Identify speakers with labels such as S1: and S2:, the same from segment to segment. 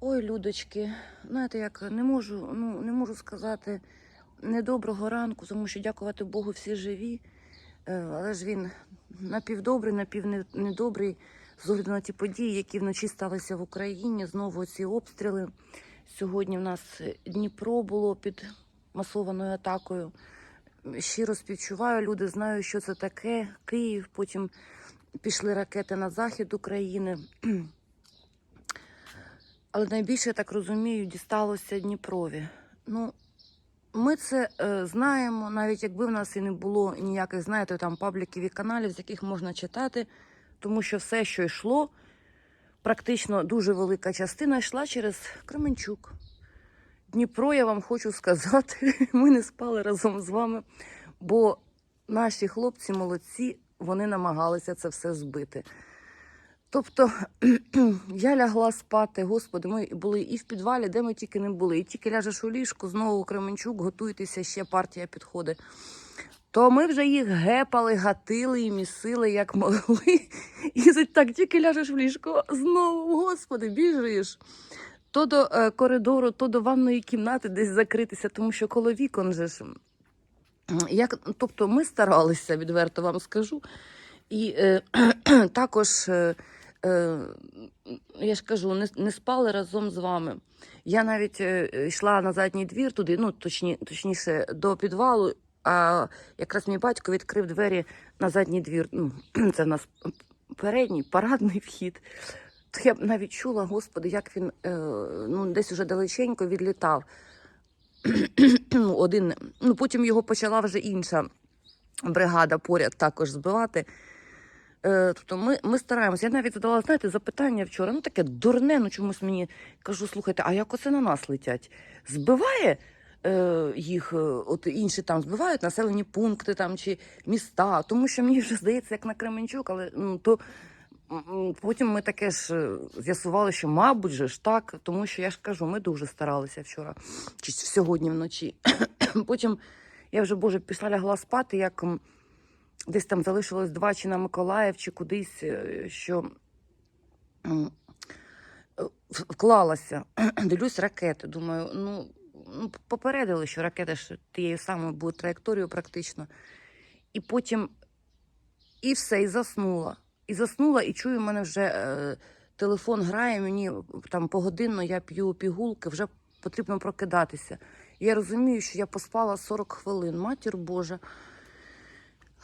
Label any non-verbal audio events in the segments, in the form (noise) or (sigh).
S1: Ой, людочки, знаєте, як не можу, ну не можу сказати недоброго ранку, тому що дякувати Богу, всі живі. Е, Але ж він напівдобрий, напівнедобрий з огляду на ті події, які вночі сталися в Україні. Знову ці обстріли. Сьогодні в нас Дніпро було під масованою атакою. Щиро співчуваю, люди знаю, що це таке. Київ, потім пішли ракети на захід України. Але найбільше, я так розумію, дісталося Дніпрові. Ну, ми це е, знаємо, навіть якби в нас і не було ніяких, знаєте, там пабліків і каналів, з яких можна читати, тому що все, що йшло, практично дуже велика частина йшла через Кременчук. Дніпро, я вам хочу сказати, (laughs) ми не спали разом з вами, бо наші хлопці молодці, вони намагалися це все збити. Тобто (clears throat) я лягла спати, господи, ми були і в підвалі, де ми тільки не були. І тільки ляжеш у ліжку, знову Кременчук, готуйтеся, ще партія підходить. То ми вже їх гепали, гатили і місили, як могли. (laughs) І так тільки ляжеш в ліжко, знову, господи, біжиш. То до е, коридору, то до ванної кімнати десь закритися, тому що коло вікон же ж. Як, тобто ми старалися, відверто вам скажу. І е, (clears throat) також, е, я ж кажу, не, не спали разом з вами. Я навіть е, йшла на задній двір туди, ну точні, точніше, до підвалу, а якраз мій батько відкрив двері на задній двір. Ну, (clears throat) це в нас передній парадний вхід. То я навіть чула, господи, як він е, ну, десь уже далеченько відлітав. (clears throat) Один, ну, потім його почала вже інша бригада поряд також збивати. Е, тобто ми, ми стараємося. Я навіть задала, знаєте, запитання вчора, ну таке дурне, ну чомусь мені кажу, слухайте, а як оце на нас летять? Збиває е, їх, е, от інші там збивають населені пункти там чи міста, тому що мені вже здається, як на Кременчук, але ну, то потім ми таке ж е, з'ясували, що, мабуть, же ж так, тому що я ж кажу, ми дуже старалися вчора, чи сьогодні вночі. (coughs) Потім я вже, Боже, пішла лягла спати, як десь там залишилось два чи на Миколаїв, чи кудись, е, що е, вклалася. (clears throat) Дивлюсь ракети. Думаю, ну, ну попередили, що ракети ж тією самою будуть траєкторією практично. І потім і все, і заснула. І заснула, і чую, в мене вже е, телефон грає, мені там погодинно я п'ю пігулки, вже потрібно прокидатися. Я розумію, що я поспала 40 хвилин, матір Божа.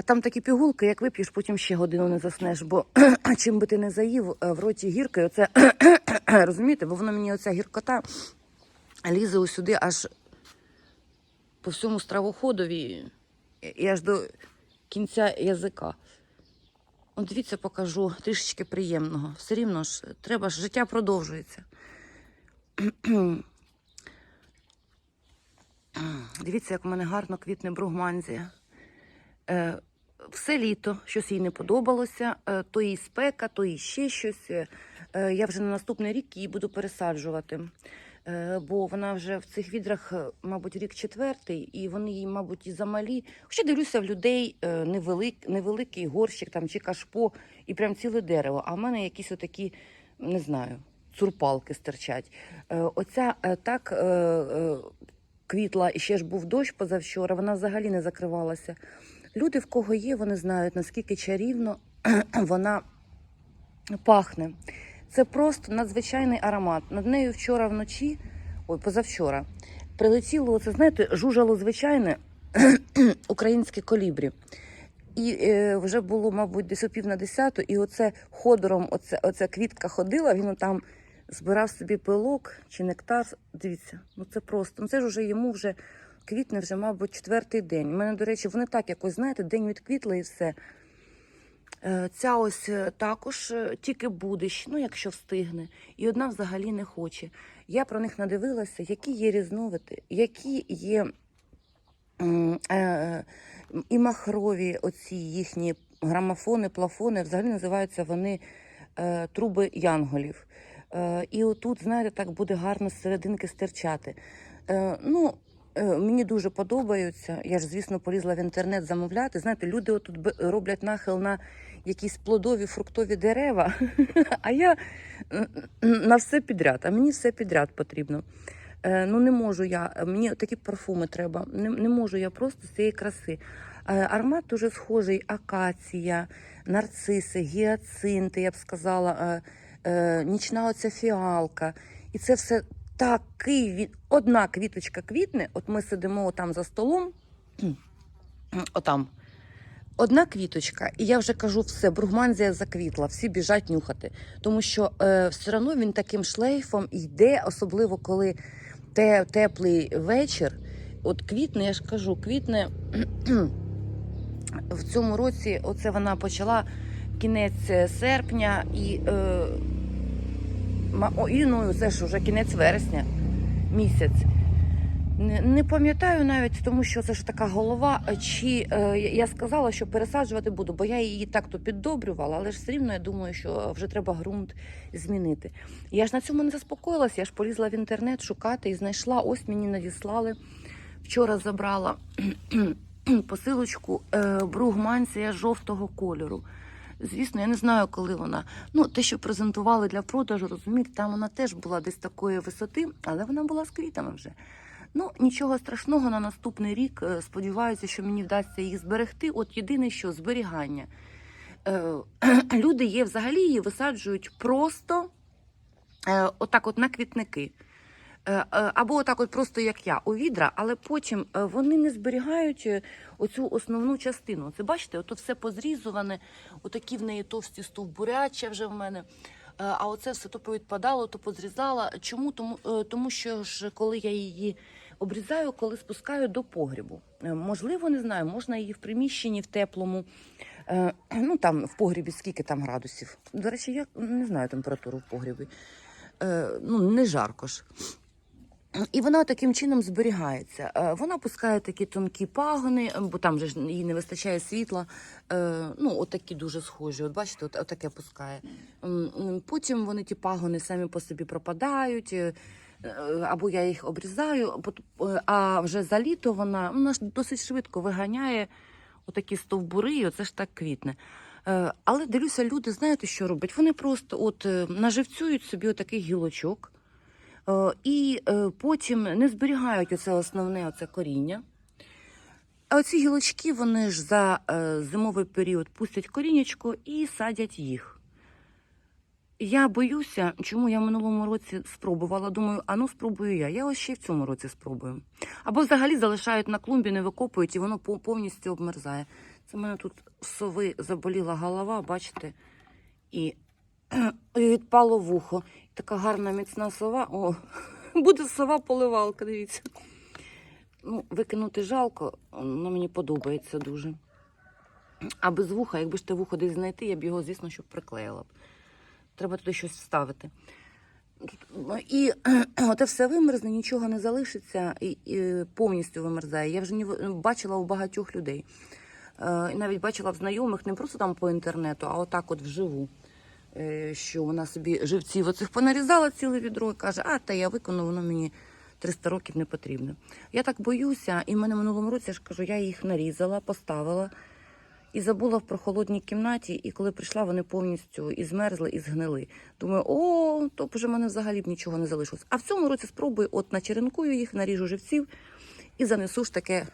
S1: А там такі пігулки, як вип'єш, потім ще годину не заснеш, бо (clears throat) чим би ти не заїв, е, в роті гірка, і оце (clears throat) розумієте, бо воно мені оця гіркота лізе усюди аж по всьому стравоходові і аж до кінця язика. От дивіться, покажу трішечки приємного. Все рівно ж треба ж, життя продовжується. (clears throat) Дивіться, як у мене гарно квітне бругманзія. Е, все літо щось їй не подобалося, е, то їй спека, то їй ще щось. Е, я вже на наступний рік її буду пересаджувати. Е, бо вона вже в цих відрах, мабуть, рік четвертий, і вони їй, мабуть, і замалі. Хоча дивлюся в людей невелик, невеликий горщик там, чи кашпо, і прям ціле дерево. А в мене якісь отакі, не знаю, цурпалки стирчать. Оця так квітла, і ще ж був дощ позавчора, вона взагалі не закривалася. Люди, в кого є, вони знають, наскільки чарівно (clears throat) вона пахне. Це просто надзвичайний аромат. Над нею вчора вночі, ой, позавчора, прилетіло, оце, знаєте, жужало звичайне (clears throat) українське колібрі. І е, вже було, мабуть, десь о пів на десяту, і оце ходором, оце, оця квітка ходила, він там збирав собі пилок чи нектар. Дивіться, ну це просто. Ну це ж уже йому вже квітне вже, мабуть, четвертий день. У мене, до речі, вони так якось, знаєте, день відквітли і все. Е, Ця ось е, також е, тільки будеш, ну якщо встигне, і одна взагалі не хоче. Я про них надивилася, які є різновиди, які є і махрові оці їхні грамофони, плафони, взагалі називаються вони труби янголів. І отут, знаєте, так буде гарно з серединки стирчати. Е, ну, Мені дуже подобаються. Я ж, звісно, полізла в інтернет замовляти. Знаєте, люди отут роблять нахил на якісь плодові, фруктові дерева. (laughs) А я е, на все підряд, а мені все підряд потрібно. Е, Ну не можу я, мені такі парфуми треба. Не, не можу я просто з цієї краси. Е, Аромат дуже схожий: акація, нарциси, гіацинти, я б сказала, е, е, нічна оця фіалка. І це все такий від... одна квіточка квітне. От ми сидимо там за столом, (clears throat) отам. Одна квіточка, і я вже кажу, все, бругманзія заквітла, всі біжать нюхати. Тому що е, все одно він таким шлейфом йде, особливо коли те, теплий вечір. От квітне, я ж кажу, квітне (clears throat) в цьому році, оце вона почала кінець серпня і, е, о, і ну, це ж вже кінець вересня місяць. Не, не пам'ятаю навіть, тому що це ж така голова. Чи е, я сказала, що пересаджувати буду, бо я її так то піддобрювала, але ж все рівно я думаю, що вже треба ґрунт змінити. Я ж на цьому не заспокоїлася. Я ж полізла в інтернет шукати і знайшла. Ось мені надіслали. Вчора забрала (clears throat) посилочку е, бругманція жовтого кольору. Звісно, я не знаю, коли вона. Ну, те, що презентували для продажу, розумієте, там вона теж була десь такої висоти, але вона була з квітами вже. Ну, нічого страшного на наступний рік. Е, Сподіваюся, що мені вдасться їх зберегти. От єдине, що зберігання. Е, (clears throat) Люди є взагалі її висаджують просто е, отак, от на квітники. Е, е, Або отак, от просто як я, у відра, але потім е, вони не зберігають оцю основну частину. Це бачите, ото все позрізуване, отакі в неї товсті стовбуряча вже в мене. А оце все то повідпадало, то позрізала. Чому? Тому, тому що ж коли я її обрізаю, коли спускаю до погрібу. Можливо, не знаю, можна її в приміщенні в теплому. (clears throat) Ну там в погрібі скільки там градусів. До речі, я не знаю температуру в погрібі. Ну, не жарко ж. І вона таким чином зберігається. Е, Вона пускає такі тонкі пагони, бо там же ж їй не вистачає світла. Е, Ну, отакі дуже схожі. От бачите, от, отаке пускає. Потім вони ті пагони самі по собі пропадають. е, Або я їх обрізаю, а вже за літо вона, вона ж досить швидко виганяє отакі стовбури, і оце ж так квітне. Але дивлюся, люди, знаєте, що роблять? Вони просто от наживцюють собі отакий гілочок. Е, І е, потім не зберігають оце основне оце коріння. А оці гілочки вони ж за е, зимовий період пустять корінечко і садять їх. Я боюся, чому я в минулому році спробувала. Думаю, а ну спробую я. Я ось ще й в цьому році спробую. Або взагалі залишають на клумбі, не викопують, і воно повністю обмерзає. Це в мене тут сови заболіла голова, бачите, і, (clears throat) і відпало вухо. Така гарна міцна сова. О, (laughs) буде сова поливалка, дивіться. Ну, викинути жалко, воно мені подобається дуже. А без вуха, якби ж те вухо десь знайти, я б його, звісно, щоб приклеїла б. Треба туди щось вставити. І (clears throat) оте все вимерзне, нічого не залишиться і, і повністю вимерзає. Я вже не бачила у багатьох людей. Е, навіть бачила в знайомих не просто там по інтернету, а отак от вживу. Е, Що вона собі живців оцих понарізала ціле відро і каже, а та я виконую, воно мені 300 років не потрібно. Я так боюся, і в мене минулому році я ж кажу, я їх нарізала, поставила і забула в прохолодній кімнаті. І коли прийшла, вони повністю і змерзли, і згнили. Думаю, о, то вже в мене взагалі б нічого не залишилось. А в цьому році спробую, от начеренкую їх, наріжу живців і занесу ж таке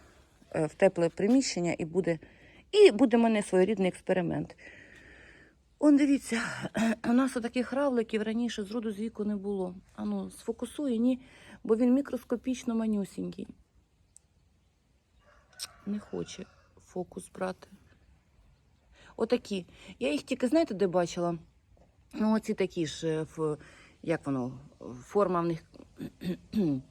S1: е, в тепле приміщення, і буде, і буде в мене своєрідний експеримент. Он дивіться, (clears throat) у нас таких равликів раніше з роду з віку не було. Ану, сфокусує, ні, бо він мікроскопічно манюсінький. Не хоче фокус брати. Отакі. Я їх тільки, знаєте, де бачила? Ну, оці такі ж, е, як воно, форма в них (clears throat)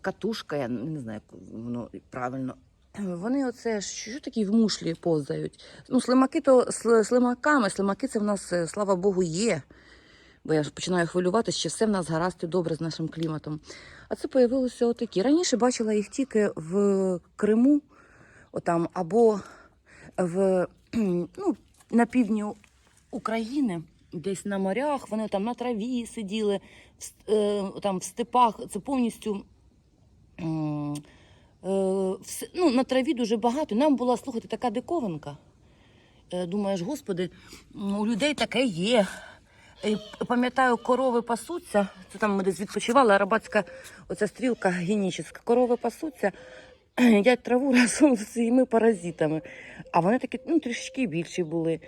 S1: катушка, я не знаю, як воно правильно. Вони оце що такі в мушлі повзають. Ну, слимаки то слимаками, слимаки це в нас, е, слава Богу, є. Бо я починаю хвилюватися, чи все в нас гаразд і добре з нашим кліматом. А це появилося отакі. Раніше бачила їх тільки в Криму, отам, або в, (clears throat) ну, на півдні України, десь на морях, вони там на траві сиділи, в, е, там в степах. Це повністю. Е, ну, на траві дуже багато. Нам була, слухайте, така диковинка. Е, Думаєш, господи, у людей таке є. І пам'ятаю, корови пасуться. Це там ми десь відпочивали, арабатська оця стрілка генічна. Корови пасуться, (clears throat) їдять траву (laughs) разом з цими паразитами. А вони такі ну, трішечки більші були.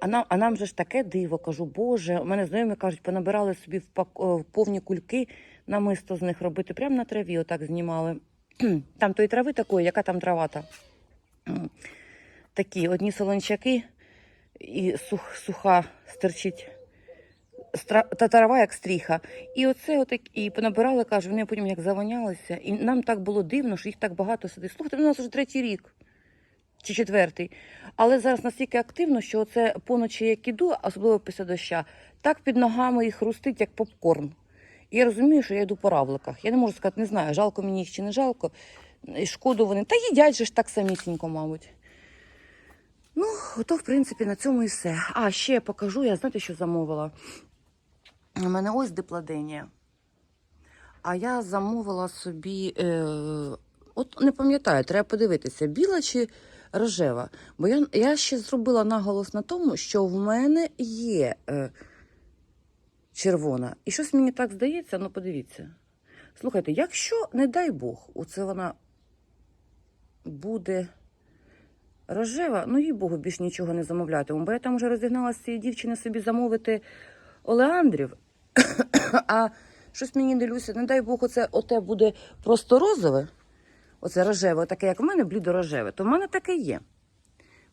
S1: А нам, а нам же ж таке диво, кажу, Боже, у мене знайомі кажуть, понабирали собі в, пак, в повні кульки намисто з них робити. Прямо на траві отак знімали. (clears throat) Там тої трави такої, яка там трава-та. Такі одні солончаки і сух, суха стерчить та трава, як стріха. І оце отак, і понабирали, кажу, вони потім як завонялися. І нам так було дивно, що їх так багато сидить. Слухайте, ну, у нас вже третій рік чи четвертий. Але зараз настільки активно, що оце поночі, як іду, особливо після доща, так під ногами їх хрустить, як попкорн. І я розумію, що я йду по равликах. Я не можу сказати, не знаю, жалко мені їх чи не жалко. І шкоду вони. Та їдять же ж так самісінько, мабуть. Ну, ото, в принципі, на цьому і все. А, ще я покажу, я знаєте, що замовила? У мене ось дипладенія. А я замовила собі, е, от не пам'ятаю, треба подивитися, біла чи рожева. Бо я, я ще зробила наголос на тому, що в мене є е, червона. І щось мені так здається, ну подивіться. Слухайте, якщо, не дай Бог, оце вона буде рожева, ну їй Богу, більш нічого не замовлятиму, бо я там вже розігнала з цієї дівчини собі замовити олеандрів. (coughs) а щось мені дивлюся, не дай Бог, оце оте буде просто розове, оце рожеве, таке, як в мене, блідо-рожеве, то в мене таке є.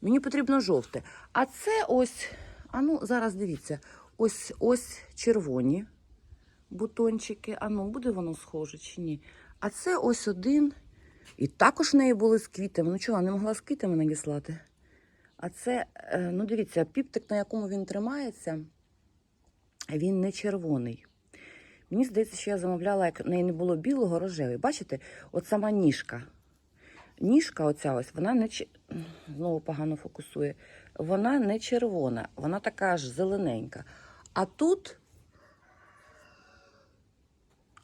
S1: Мені потрібно жовте. А це ось, а ну, зараз дивіться, ось ось червоні бутончики. А ну, буде воно схоже чи ні? А це ось один. І також в неї були з квітами. Ну чого, не могла з квітами надіслати? А це, е, ну дивіться, піптик, на якому він тримається, він не червоний. Мені здається, що я замовляла, як в неї не було білого, рожевий. Бачите, от сама ніжка. Ніжка, оця ось, вона не знову погано фокусує. Вона не червона, вона така аж зелененька. А тут,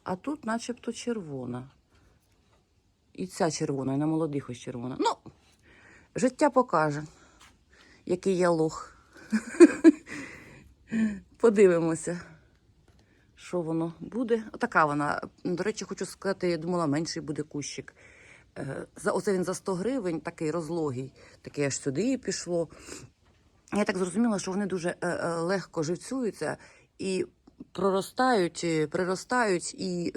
S1: а тут начебто червона. І ця червона, і на молодих ось червона. Ну, життя покаже, який я лох. (laughs) Подивимося, що воно буде. Отака вона. До речі, хочу сказати, я думала, менший буде кущик. Е, оце він за 100 гривень, такий розлогий, такий аж сюди пішло. Я так зрозуміла, що вони дуже е, е, легко живцюються і проростають, е, приростають, і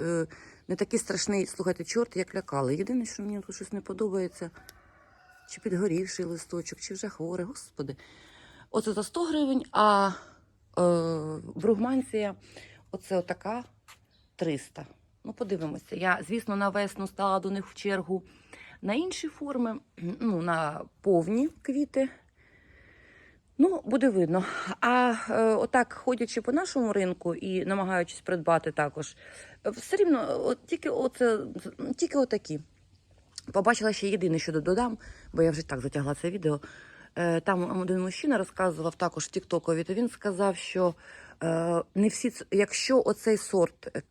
S1: не такий страшний, слухайте, чорт, як лякали. Єдине, що мені тут щось не подобається, чи підгорівший листочок, чи вже хворий, господи. Оце за 100 гривень, а бругманція, оце отака 300. Ну, подивимося. Я, звісно, на весну стала до них в чергу на інші форми, ну, на повні квіти. Ну, буде видно. А е, отак, ходячи по нашому ринку і намагаючись придбати також, е, все рівно, от, тільки, оце, тільки отакі. Побачила ще єдине, що додам, бо я вже так затягла це відео. Е, Там один мужчина розказував також Тіктокові, то він сказав, що е, не всі, якщо оцей сорт е,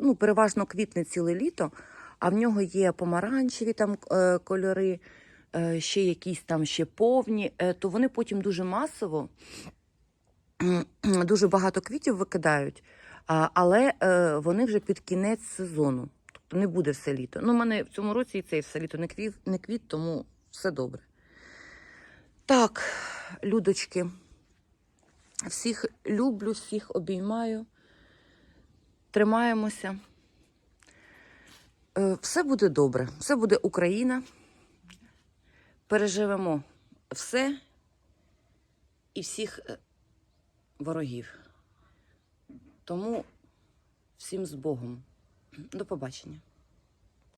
S1: ну, переважно квітне ціле літо, а в нього є помаранчеві там е, кольори, е, ще якісь там ще повні, е, то вони потім дуже масово, (clears throat) дуже багато квітів викидають, але е, вони вже під кінець сезону. Тобто не буде все літо. Ну, у мене в цьому році і цей все літо не квіт, не квіт, тому все добре. Так, людочки, всіх люблю, всіх обіймаю. Тримаємося. Е, Все буде добре, все буде Україна. Переживемо все і всіх е, ворогів. Тому всім з Богом. До побачення.